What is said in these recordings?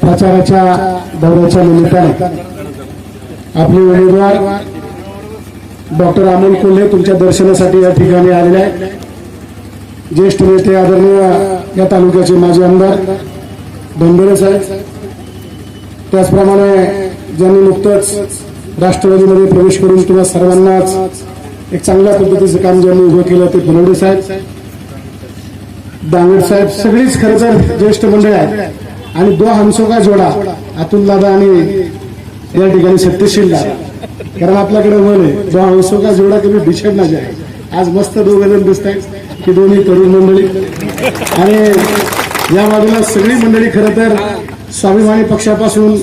प्रचाराच्या दौऱ्याच्या निमित्ताने आपले उमेदवार डॉक्टर अमोल कोल्हे तुमच्या दर्शनासाठी या ठिकाणी आलेले आहेत. ज्येष्ठ नेते आदरणीय या तालुक्याचे माजी आमदार धनबेरे साहेब. त्याचप्रमाणे ज्यांनी नुकतंच राष्ट्रवादीमध्ये प्रवेश करून किंवा सर्वांनाच एक चांगल्या पद्धतीचं काम ज्यांनी उभं केलं ते फुलवडे साहेब. दांगड साहेब सगळीच खरं तर ज्येष्ठ मंडळ आहेत. आणि दो हमसोका जोडा अतुल दादा आणि या ठिकाणी सत्यशील दादा कारण आपल्याकडे मन आहे दो हमसोका जोडा कमी बिछड ना जाय. आज मस्त दोघ जण दिसत आहेत की दोन्ही तरुण मंडळी. आणि या बाजूला सगळी मंडळी खरं तर स्वाभिमानी पक्षापासून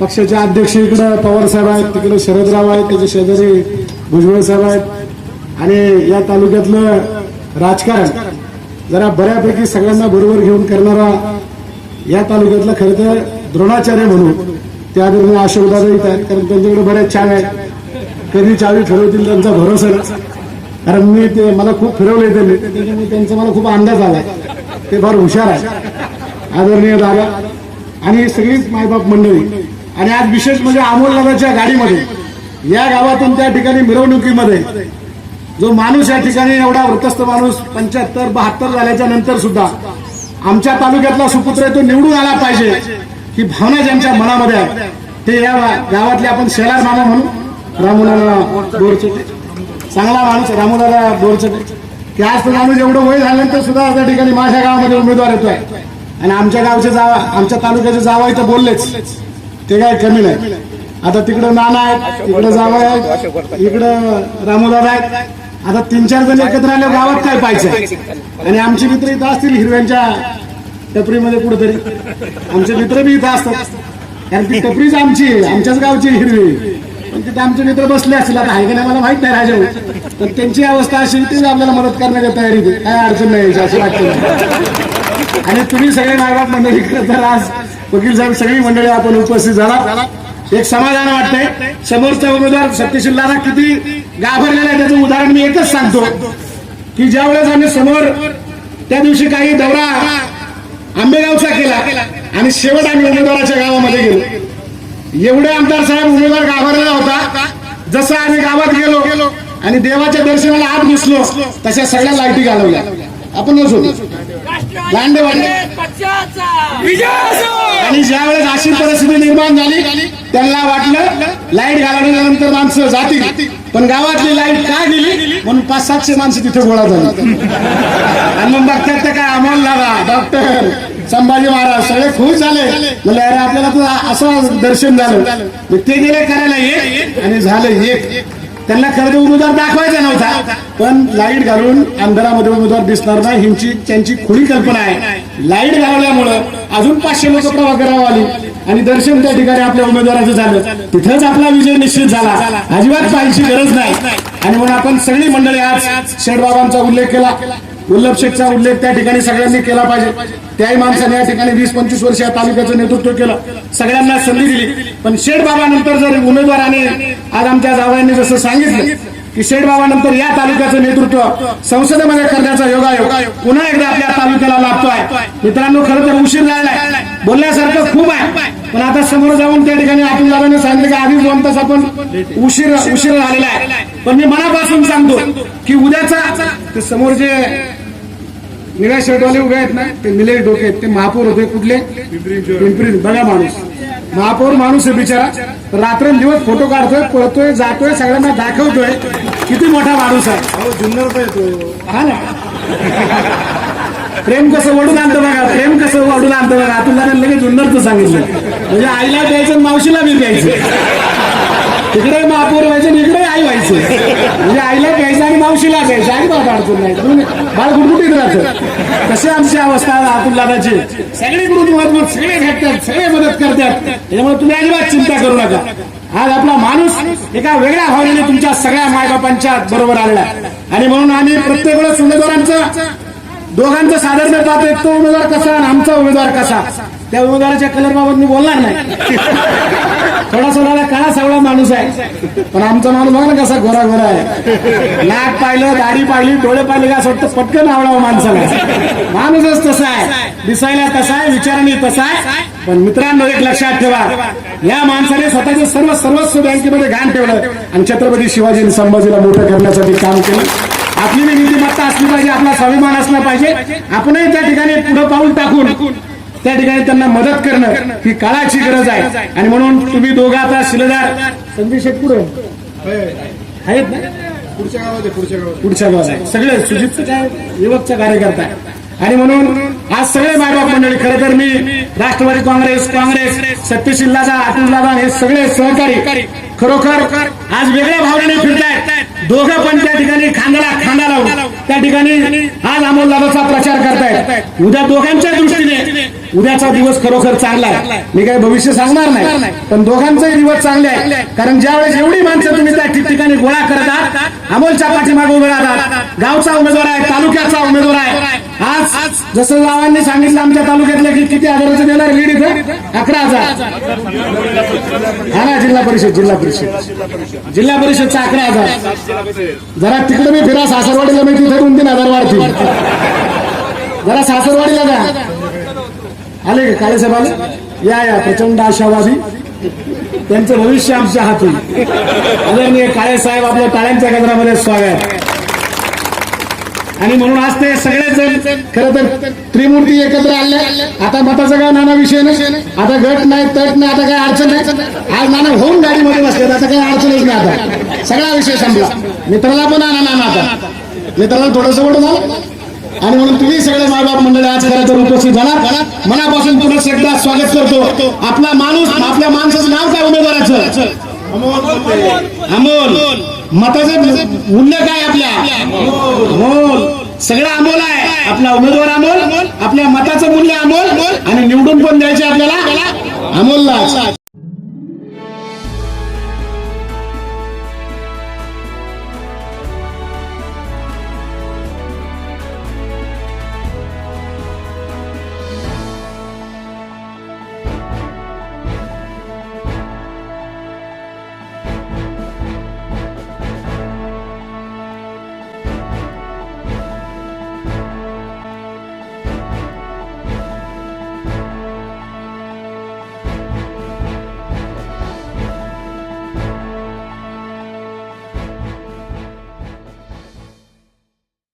पक्षाच्या अध्यक्ष इकडं पवार साहेब आहेत तिकडे शरदराव आहेत त्याचे शेजारी भुजबळ साहेब आहेत. आणि या तालुक्यातलं राजकारण जरा बऱ्यापैकी सगळ्यांना बरोबर घेऊन करणारा या तालुक्यातला खरं तर द्रोणाचार्य म्हणून त्या आदरणीय अशोकदादा येत आहेत कारण त्यांच्याकडे बऱ्याच छान आहेत. कधी चावी फिरवतील त्यांचा भरोसा कारण मी ते मला खूप फिरवले त्यांनी. त्याच्यामुळे त्यांचा मला खूप अंदाज आला. ते फार हुशार आहे आदरणीय दादा आणि सगळीच मायबाप मंडळी. आणि आज विशेष म्हणजे अमोल दादाच्या गाडीमध्ये या गावातून त्या ठिकाणी मिरवणुकीमध्ये जो माणूस या ठिकाणी एवढा वृत्तस्थ माणूस पंच्याहत्तर बहात्तर झाल्याच्यानंतर सुद्धा आमच्या तालुक्यातला सुपुत्र आहे तो निवडून आला पाहिजे ही भावना ज्यांच्या मनामध्ये आहे. ते या गावातले आपण शेलार मामा म्हणून रामुदादा बोरचे. चांगला माणूस आहे, बोरचे. की आज तो माणूस एवढं वय झाल्यानंतर सुद्धा त्या ठिकाणी माझ्या गावामध्ये उमेदवार येतोय. आणि आमच्या गावचे जावा आमच्या तालुक्याचे जावा इथं बोललेच. ते काय कमी नाही. आता तिकडं नाना आहेत तिकडं जावा आहेत इकडं रामोदादा आहेत. आता तीन चार जण एकत्र आले गावात काय पाहिजे आणि आमचे मित्र इथं असतील हिरव्यांच्या टपरीमध्ये कुठेतरी. आमचे मित्र बी इथं असतात. कारण ती टपरीच आमची आमच्याच गावची हिरवी. पण तिथे आमचे मित्र बसले असतील. आता आहे की नाही मला माहीत नाही राजा पण त्यांची अवस्था अशी तीच आपल्याला मदत करण्याच्या तयारीत काय अडचण नाही असं वाटतं आणि तुम्ही सगळे नागरात मंडळी तर आज वकील साहेब सगळी मंडळी आपण उपस्थित झाला. एक समाधान वाटतंय. समोरचा उमेदवार सत्यशील दादा किती घाबरलेला आहे त्याचं उदाहरण मी एकच सांगतो. की ज्यावेळेस आम्ही समोर त्या दिवशी काही दौरा आंबेगावचा केला आणि शेवट आम्ही उमेदवाराच्या गावामध्ये गेलो. एवढे आमदार साहेब उमेदवार घाबरलेला होता. जसं आम्ही गावात गेलो आणि देवाच्या दर्शनाला आत घुसलो तशा सगळ्या लाईटी घालवल्या. आपण नसू दांडेवाडी आणि ज्या वेळेस अशी परिस्थिती निर्माण झाली त्यांना वाटलं लाइट घालवल्यानंतर माणसं जातील. पण गावातली लाइट का गेली? म्हणून पाच सातशे माणसं तिथे गोळा झाली. आणि मग बघतात ते काय अमोल लागा डॉक्टर संभाजी महाराज सगळे खुश झाले. म्हणजे अरे आपल्याला तर असं दर्शन झालं. मग ते गेले करायला एक आणि झालं एक. त्यांना खरं तर उमेदवार दाखवायचा नव्हता. पण लाइट घालून अंधारामध्ये उमेदवार दिसणार नाही हिंची त्यांची खुली कल्पना आहे. लाइट घालवल्यामुळं अजून पाचशे लोक प्रभाकरावर आली. आणि दर्शन त्या ठिकाणी आपल्या उमेदवाराचं झालं. तिथंच आपला विजय निश्चित झाला. अजिबात पाहायची गरज नाही. आणि म्हणून आपण सगळी मंडळी आज शेठबाबांचा उल्लेख केला. वल्लभ शेठचा उल्लेख त्या ठिकाणी सगळ्यांनी केला पाहिजे. त्याही माणसाने या ठिकाणी वीस पंचवीस वर्ष या तालुक्याचं नेतृत्व केलं. सगळ्यांना संधी दिली. पण शेठ बाबानंतर जर उमेदवाराने आज आमच्या जावयांनी जसं सांगितलं की शेठ बाबानंतर या तालुक्याचं नेतृत्व संसदेमध्ये करण्याचा योगायोग पुन्हा एकदा आपल्या तालुक्याला लाभतोय. मित्रांनो खरं तर उशीर झालाय बोलण्यासारखं खूप आहे. पण आता समोर जाऊन त्या ठिकाणी आपण दादाने सांगितलं की आधीच दोन आपण उशीर उशीर झालेला आहे. पण मी मनापासून सांगतो की उद्याचा ते समोर जे निळ्या शर्टवाले उभे आहेत ना ते निले डोके ते महापौर होते कुठले? पिंपरी बघा माणूस. महापौर माणूस आहे बिचारा. रात्रंदिवस फोटो काढतोय पळतोय जातोय सगळ्यांना दाखवतोय. किती मोठा माणूस आहे. जुन्नर येतो. हा ना. प्रेम कसं वडून आणतं बघा प्रेम कसं वडून आणतं बघा. तुला लगेच जुन्नरचं सांगितलं. म्हणजे आईला द्यायचं मावशीला बी द्यायचं. तिकडे महापौर व्हायचे आणि इकडे आई व्हायचं. म्हणजे आईला घ्यायचं आणि मावशीला घ्यायचं आणि बाबा अडचण नाही. म्हणून बाळ गुटगुटीत राहतं. तशी आमची अवस्था आहे अतुल सगळे गुरु सगळे भेटतात सगळे मदत करतात. त्याच्यामुळे तुम्ही अजिबात चिंता करू नका. आज आपला माणूस एका वेगळ्या भावनेने तुमच्या सगळ्या मायबापांच्या बरोबर आलेला आणि म्हणून आम्ही प्रत्येक वेळेस उमेदवारांचं दोघांचं साधर्म्य पाहतो एक तो उमेदवार कसा आणि आमचा उमेदवार कसा? त्या उमेदवाराच्या कलर बाबत मी बोलणार नाही. थोडा सोडायला काळा सावळा माणूस आहे. पण आमचा माणूस बघा ना कसा गोरा गोरा आहे. नाक पाहिलं दाढी पाहिली डोळे पाहिले का असं वाटतं पटकन आवडावं माणसाला. माणूसच तसा आहे. दिसायला तसा आहे विचाराने तसा आहे. पण मित्रांनो एक लक्षात ठेवा. या माणसाने स्वतःचे सर्व सर्वस्व बँकेमध्ये घाण ठेवलं आणि छत्रपती शिवाजी संभाजीला मोठं करण्यासाठी काम केलं. आपली नीतिमत्ता असली पाहिजे आपला स्वाभिमान असला पाहिजे. आपणही त्या ठिकाणी पुढे पाऊल टाकून त्या ठिकाणी त्यांना मदत करणं ही काळाची गरज आहे. आणि म्हणून तुम्ही दोघं आता शिलेदार संजय आहेत? ना? पुढच्या गावात पुढच्या गावात. पुढच्या गावात आहे. सगळे सुजितचं काय युवकचा कार्यकर्ता आहे. आणि म्हणून आज सगळे मायबाप मंडळी खरं तर मी राष्ट्रवादी काँग्रेस काँग्रेस सत्यशील दादा अतुल दादा हे सगळे सहकारी खरोखर आज वेगळ्या भावनेने फिरतायत. दोघं पण त्या ठिकाणी खांद्याला खांदा लावून. त्या ठिकाणी आज अमोल दादाचा प्रचार करतायत. उद्या दोघांच्या दृष्टीने उद्याचा दिवस खरोखर चांगला आहे. मी काही भविष्य सांगणार नाही पण दोघांचाही दिवस चांगले आहे. कारण ज्यावेळेस एवढी माणसं तुम्ही त्या ठिकठिकाणी गोळा करत आहात अमोलच्या पाठीमागे उभे राहतात. गावचा उमेदवार आहे तालुक्याचा उमेदवार आहे. आज जसं गावांनी सांगितलं आमच्या तालुक्यातलं की किती हजाराचं देणार लीड इथं? अकरा हजार. हा ना जिल्हा परिषद जिल्हा परिषद. जिल्हा परिषदचा अकरा हजार. जरा तिकडे मी फिरा सासरवाडीला मी तिथे दोन तीन हजार वाढतील जरा सासरवाडीला जा. आले का? काळे साहेब आले? या या. प्रचंड आशावादी. त्यांचं भविष्य आमच्या हाती. आदरणीय काळे साहेब आपल्या टाळ्यांच्या केंद्रामध्ये स्वागत. आणि म्हणून आज ते सगळेच खरं तर त्रिमूर्ती एकत्र आले. आता मताचा काय नाना विषय नाही. आता गट नाही तट नाही आता काय अडचण नाही. आज नाना होऊन गाडीमध्ये बसले आता काही अडचणच नाही आता. सगळा विषय संपला. मित्राला पण आणा नाना आता. मित्राला थोडस मोठं झालं आणि म्हणून तुम्ही सगळे मायबाप मंडळी आज खरं तर उपस्थित झाला. मनापासून पुन्हा एकदा स्वागत करतो. आपला माणूस आपल्या माणसाचं नाव काय उमेदवाराचं? अमोल. मताचा मूल्य काय आपल्या? अमोल. सगळं अमोल आहे. आपला उमेदवार अमोल आपल्या मताचं मूल्य अमोल आणि निवडून पण द्यायचे आपल्याला अमोलला.